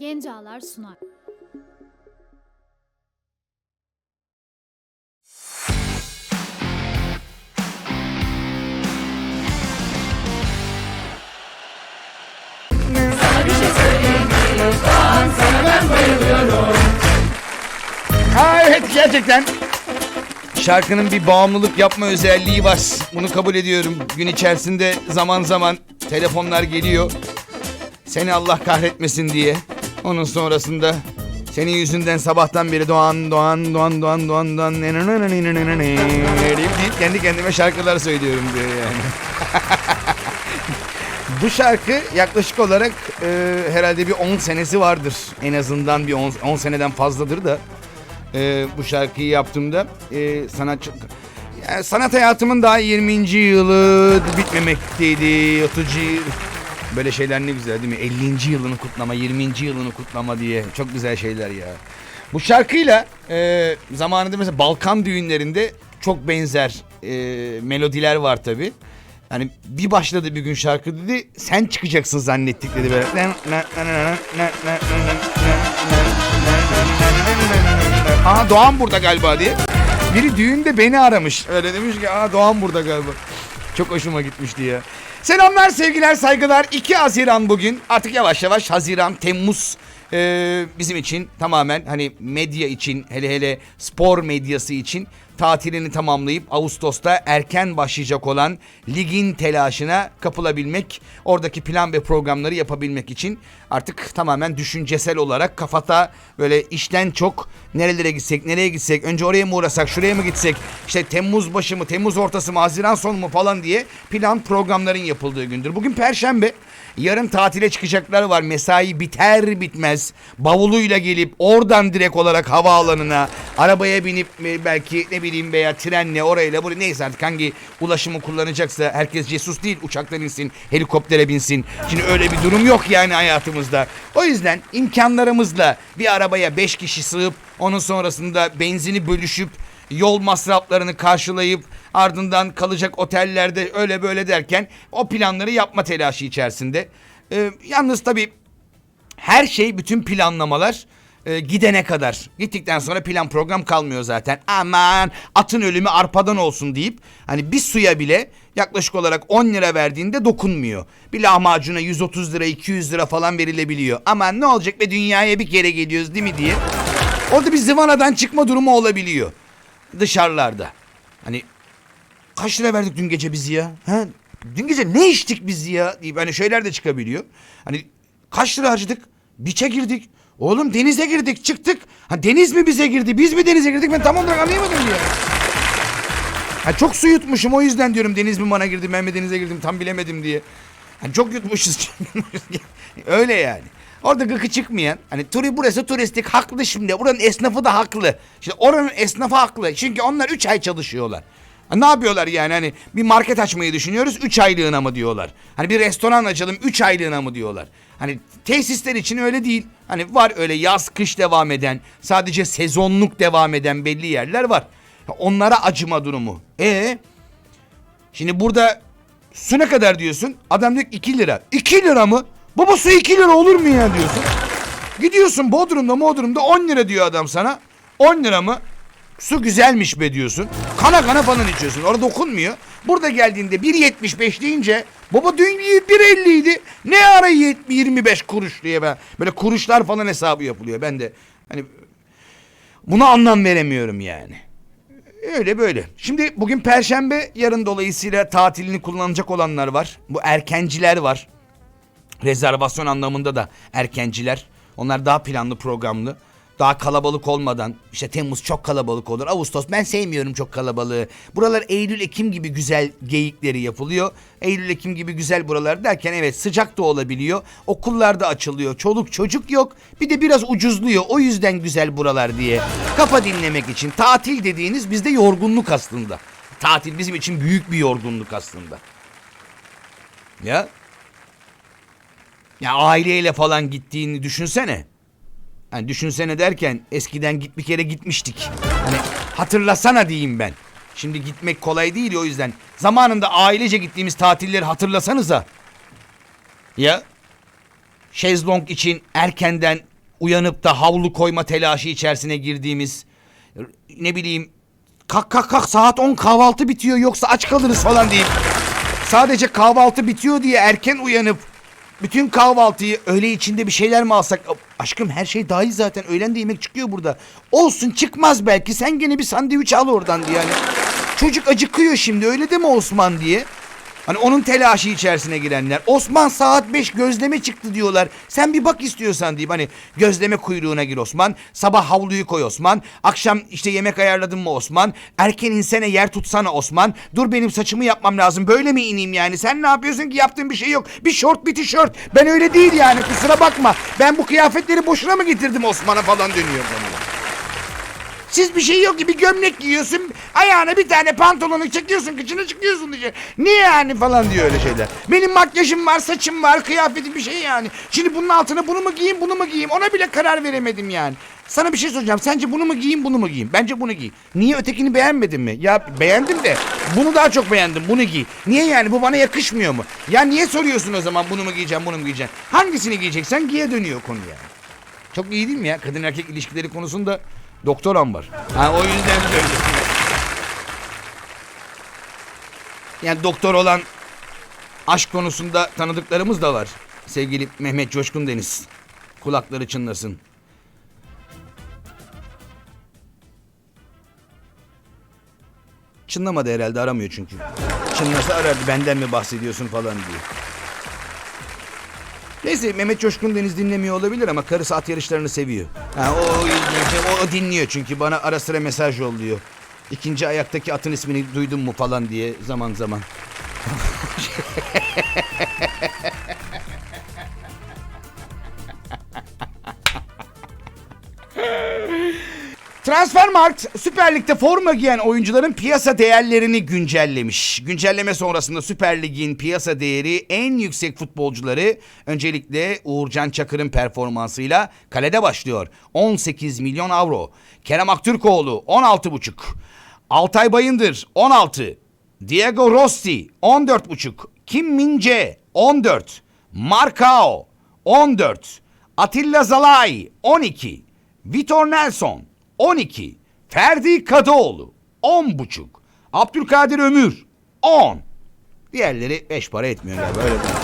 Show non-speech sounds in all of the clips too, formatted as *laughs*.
Gencalar sunar. Ha evet gerçekten. Şarkının bir bağımlılık yapma özelliği var. Bunu kabul ediyorum. Gün içerisinde zaman zaman telefonlar geliyor. Seni Allah kahretmesin diye. Onun sonrasında senin yüzünden sabahtan beri Doğan, Doğan, Doğan, Doğan, Doğan, Doğan deyip kendi kendime şarkılar söylüyorum diyor yani. Bu şarkı yaklaşık olarak e, herhalde bir 10 senesi vardır. En azından bir 10, 10 seneden fazladır da e, bu şarkıyı yaptığımda e, sanatçı... Yani sanat hayatımın daha 20. yılı bitmemekteydi. 30. Böyle şeyler ne güzel değil mi? 50. yılını kutlama, 20. yılını kutlama diye. Çok güzel şeyler ya. Bu şarkıyla e, zamanında mesela Balkan düğünlerinde çok benzer e, melodiler var tabi. Hani bir başladı bir gün şarkı dedi sen çıkacaksın zannettik dedi böyle. Aa Doğan burada galiba diye. Biri düğünde beni aramış. Öyle demiş ki aa Doğan burada galiba. Çok hoşuma gitmişti ya. Selamlar sevgiler saygılar. 2 Haziran bugün. Artık yavaş yavaş Haziran, Temmuz ee, bizim için tamamen hani medya için hele hele spor medyası için tatilini tamamlayıp Ağustos'ta erken başlayacak olan ligin telaşına kapılabilmek, oradaki plan ve programları yapabilmek için artık tamamen düşüncesel olarak kafada böyle işten çok nerelere gitsek, nereye gitsek, önce oraya mı uğrasak, şuraya mı gitsek, işte Temmuz başı mı, Temmuz ortası mı, Haziran sonu mu falan diye plan programların yapıldığı gündür. Bugün Perşembe. Yarın tatile çıkacaklar var. Mesai biter bitmez bavuluyla gelip oradan direkt olarak havaalanına arabaya binip e, belki ne bileyim veya trenle orayla buraya neyse artık hangi ulaşımı kullanacaksa herkes cesus değil uçaktan insin helikoptere binsin. Şimdi öyle bir durum yok yani hayatımızda. O yüzden imkanlarımızla bir arabaya beş kişi sığıp onun sonrasında benzini bölüşüp yol masraflarını karşılayıp ardından kalacak otellerde öyle böyle derken o planları yapma telaşı içerisinde. Ee, yalnız tabii her şey bütün planlamalar e, gidene kadar. Gittikten sonra plan program kalmıyor zaten. Aman atın ölümü arpadan olsun deyip hani bir suya bile yaklaşık olarak 10 lira verdiğinde dokunmuyor. Bir lahmacuna 130 lira 200 lira falan verilebiliyor. Aman ne olacak be dünyaya bir kere geliyoruz değil mi diye. Orada bir zıvanadan çıkma durumu olabiliyor. Dışarılarda. Hani kaç lira verdik dün gece biz ya? Ha? Dün gece ne içtik biz ya? deyip hani şeyler de çıkabiliyor. Hani kaç lira harcadık? Biçe girdik. Oğlum denize girdik çıktık. Ha deniz mi bize girdi? Biz mi denize girdik? Ben tam olarak anlayamadım ya. Ha çok su yutmuşum o yüzden diyorum deniz mi bana girdi ben mi denize girdim tam bilemedim diye. Hani *laughs* çok yutmuşuz. Öyle yani. Orada gıkı çıkmayan hani turi burası turistik haklı şimdi buranın esnafı da haklı. Şimdi oranın esnafı haklı çünkü onlar 3 ay çalışıyorlar. Ne yapıyorlar yani hani bir market açmayı düşünüyoruz 3 aylığına mı diyorlar. Hani bir restoran açalım 3 aylığına mı diyorlar. Hani tesisler için öyle değil. Hani var öyle yaz kış devam eden sadece sezonluk devam eden belli yerler var. Onlara acıma durumu. E Şimdi burada su ne kadar diyorsun? Adam diyor ki 2 lira. 2 lira mı? Baba su 2 lira olur mu ya diyorsun. Gidiyorsun Bodrum'da Bodrum'da 10 lira diyor adam sana. 10 lira mı? Su güzelmiş be diyorsun. Kana kana falan içiyorsun. Orada dokunmuyor. Burada geldiğinde 1.75 deyince baba dün 1.50 idi. Ne ara 70 25 kuruş diye ben. Böyle kuruşlar falan hesabı yapılıyor. Ben de hani buna anlam veremiyorum yani. Öyle böyle. Şimdi bugün perşembe yarın dolayısıyla tatilini kullanacak olanlar var. Bu erkenciler var. Rezervasyon anlamında da erkenciler. Onlar daha planlı programlı. Daha kalabalık olmadan işte Temmuz çok kalabalık olur. Ağustos ben sevmiyorum çok kalabalığı. Buralar Eylül Ekim gibi güzel geyikleri yapılıyor. Eylül Ekim gibi güzel buralar derken evet sıcak da olabiliyor. Okullar da açılıyor. Çoluk çocuk yok. Bir de biraz ucuzluyor. O yüzden güzel buralar diye. Kafa dinlemek için tatil dediğiniz bizde yorgunluk aslında. Tatil bizim için büyük bir yorgunluk aslında. Ya ya aileyle falan gittiğini düşünsene. Hani düşünsene derken eskiden git bir kere gitmiştik. Hani hatırlasana diyeyim ben. Şimdi gitmek kolay değil o yüzden. Zamanında ailece gittiğimiz tatilleri hatırlasanıza. Ya şezlong için erkenden uyanıp da havlu koyma telaşı içerisine girdiğimiz ne bileyim kalk kalk kalk saat 10 kahvaltı bitiyor yoksa aç kalırız falan deyip sadece kahvaltı bitiyor diye erken uyanıp bütün kahvaltıyı öğle içinde bir şeyler mi alsak? Aşkım her şey dahil zaten. Öğlen de yemek çıkıyor burada. Olsun çıkmaz belki. Sen gene bir sandviç al oradan diye. Yani çocuk acıkıyor şimdi öyle de mi Osman diye. Hani onun telaşı içerisine girenler. Osman saat 5 gözleme çıktı diyorlar. Sen bir bak istiyorsan deyip hani gözleme kuyruğuna gir Osman. Sabah havluyu koy Osman. Akşam işte yemek ayarladın mı Osman. Erken insene yer tutsana Osman. Dur benim saçımı yapmam lazım. Böyle mi ineyim yani? Sen ne yapıyorsun ki yaptığın bir şey yok. Bir şort bir tişört. Ben öyle değil yani kusura bakma. Ben bu kıyafetleri boşuna mı getirdim Osman'a falan dönüyor bana. Siz bir şey yok ki bir gömlek giyiyorsun ayağına bir tane pantolonu çekiyorsun kıçına çıkıyorsun diye. Niye yani falan diyor öyle şeyler. Benim makyajım var saçım var kıyafetim bir şey yani. Şimdi bunun altına bunu mu giyeyim bunu mu giyeyim ona bile karar veremedim yani. Sana bir şey soracağım sence bunu mu giyeyim bunu mu giyeyim? Bence bunu giy. Niye ötekini beğenmedin mi? Ya beğendim de bunu daha çok beğendim bunu giy. Niye yani bu bana yakışmıyor mu? Ya niye soruyorsun o zaman bunu mu giyeceğim bunu mu giyeceğim? Hangisini giyeceksen giye dönüyor konu yani. Çok iyi değil mi ya? Kadın erkek ilişkileri konusunda doktoram var. Ha, o yüzden söylüyorum. Yani doktor olan aşk konusunda tanıdıklarımız da var. Sevgili Mehmet Coşkun Deniz. Kulakları çınlasın. Çınlamadı herhalde aramıyor çünkü. Çınlasa arardı benden mi bahsediyorsun falan diye. Neyse Mehmet Coşkun Deniz dinlemiyor olabilir ama karısı at yarışlarını seviyor. Ha, o, o, o dinliyor çünkü bana ara sıra mesaj yolluyor. İkinci ayaktaki atın ismini duydun mu falan diye zaman zaman. Transfermarkt Süper Lig'de forma giyen oyuncuların piyasa değerlerini güncellemiş. Güncelleme sonrasında Süper Lig'in piyasa değeri en yüksek futbolcuları öncelikle Uğurcan Çakır'ın performansıyla kalede başlıyor. 18 milyon avro. Kerem Aktürkoğlu 16,5. Altay Bayındır 16. Diego Rossi 14,5. Kim Mince 14. Marcao 14. Atilla Zalai 12. Vitor Nelson 12. Ferdi Kadıoğlu 10,5. Abdülkadir Ömür 10. Diğerleri 5 para etmiyor galiba öyle değil.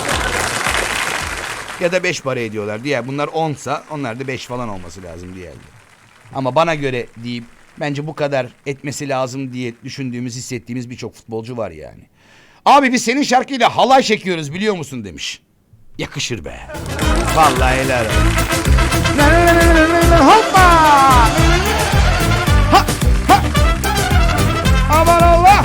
Ya da 5 para ediyorlar. Diğer bunlar 10'sa onlar da 5 falan olması lazım diğerleri. Ama bana göre deyip bence bu kadar etmesi lazım diye düşündüğümüz, hissettiğimiz birçok futbolcu var yani. Abi biz senin şarkıyla halay çekiyoruz biliyor musun demiş. Yakışır be. Vallahi helal. Hoppa! Ha, Allah!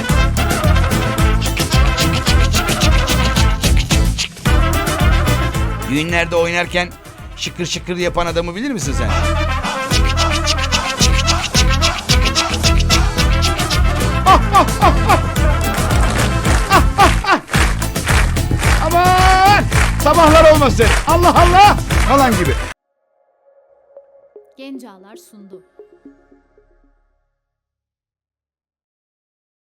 Düğünlerde oynarken şıkır şıkır yapan adamı bilir misin sen? Olmasın. Allah Allah! Falan gibi. Gencalar sundu.